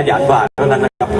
ขยันกว่าเท่านั้นนะครับ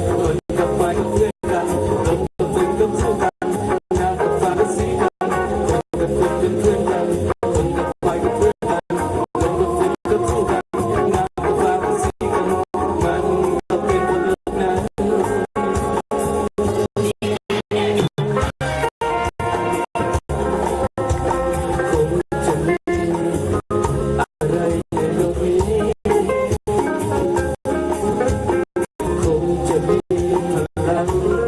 amor.